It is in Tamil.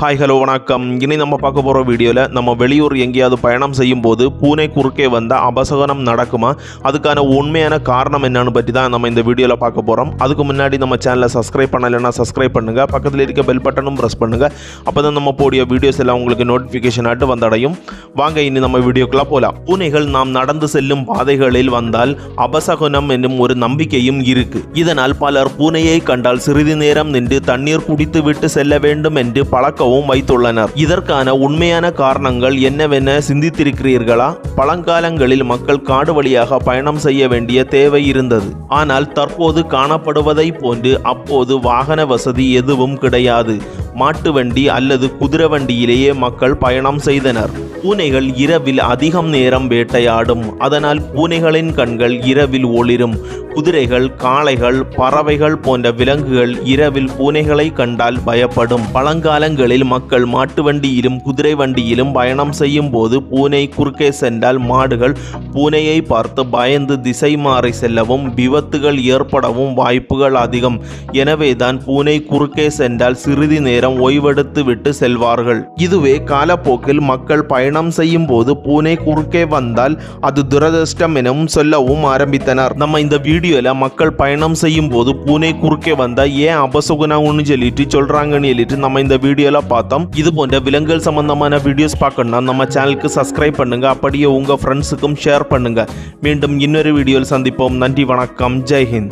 ஹாய் ஹலோ வணக்கம். இனி நம்ம பார்க்க போகிற வீடியோவில் நம்ம வெளியூர் எங்கேயாவது பயணம் செய்யும் போது பூனை குறுக்கே வந்தால் அபசகனம் நடக்குமா? அதுக்கான உண்மையான காரணம் என்னன்னு பற்றி தான் நம்ம இந்த வீடியோவில் பார்க்க போகிறோம் அதுக்கு முன்னாடி நம்ம சேனலை சப்ஸ்கிரைப் பண்ணலைன்னா சப்ஸ்கிரைப் பண்ணுங்கள் பக்கத்தில் இருக்க பெல் பட்டனும் ப்ரெஸ் பண்ணுங்கள் அப்போ தான் நம்ம போடிய வீடியோஸ் எல்லாம் உங்களுக்கு நோட்டிஃபிகேஷன் ஆட்டு வந்தடையும். வாங்க இனி நம்ம வீடியோக்குள்ளே போகலாம் பூனைகள் நாம் நடந்து செல்லும் பாதைகளில் வந்தால் அபசகுனம் என்னும் ஒரு நம்பிக்கையும் இருக்குது இதனால் பலர் பூனையை கண்டால் சிறிது நேரம் நின்று தண்ணீர் குடித்து விட்டு செல்ல வேண்டும் என்று பழக்கவும் வைத்துள்ளனர். இதற்கான உண்மையான காரணங்கள் என்னவென சிந்தித்திருக்கிறீர்களா? பழங்காலங்களில் மக்கள் காடு வழியாக பயணம் செய்ய வேண்டிய தேவை இருந்தது. ஆனால் தற்போது காணப்படுவதை போன்று அப்போது வாகன வசதி எதுவும் கிடையாது. மாட்டு வண்டி அல்லது குதிரை வண்டியிலேயே மக்கள் பயணம் செய்தனர். பூனைகள் இரவில் அதிகம் நேரம் வேட்டையாடும். அதனால் பூனைகளின் கண்கள் இரவில் ஒளிரும். குதிரைகள் காளைகள் பறவைகள் போன்ற விலங்குகள் இரவில் பூனைகளை கண்டால் பயப்படும். பழங்காலங்களில் மக்கள் மாட்டு வண்டியிலும் குதிரை வண்டியிலும் பயணம் செய்யும் போது பூனை குறுக்கே சென்றால் மாடுகள் பூனையை பார்த்து பயந்து திசை மாறி செல்லவும் விபத்துகள் ஏற்படவும் வாய்ப்புகள் அதிகம். எனவேதான் பூனை குறுக்கே சென்றால் சிறிது நேரம் ஓய்வெடுத்து விட்டு செல்வார்கள். இதுவே காலப்போக்கில் மக்கள் பயணம் செய்யும் போது பூனை குறுக்கே வந்தால் அது துரதிருஷ்டம் எனவும் சொல்லவும் ஆரம்பித்தனர். நம்ம இந்த வீடியோல மக்கள் பயணம் செய்யும் போது பூனை குறுக்கே வந்தா ஏன் அபசுகுணம்னு சொல்லிட்டு சொல்றாங்கன்னு சொல்லிட்டு நம்ம இந்த வீடியோல பார்த்தோம். இது போன்ற விலங்குகள் சம்பந்தமான வீடியோஸ் பார்க்கணும்னா நம்ம சேனலுக்கு சப்ஸ்கிரைப் பண்ணுங்க. அப்படியே உங்க ஃப்ரெண்ட்ஸுக்கும் ஷேர் பண்ணுங்க. மீண்டும் இன்னொரு வீடியோவில் சந்திப்போம். நன்றி வணக்கம். ஜெய் ஹிந்த்.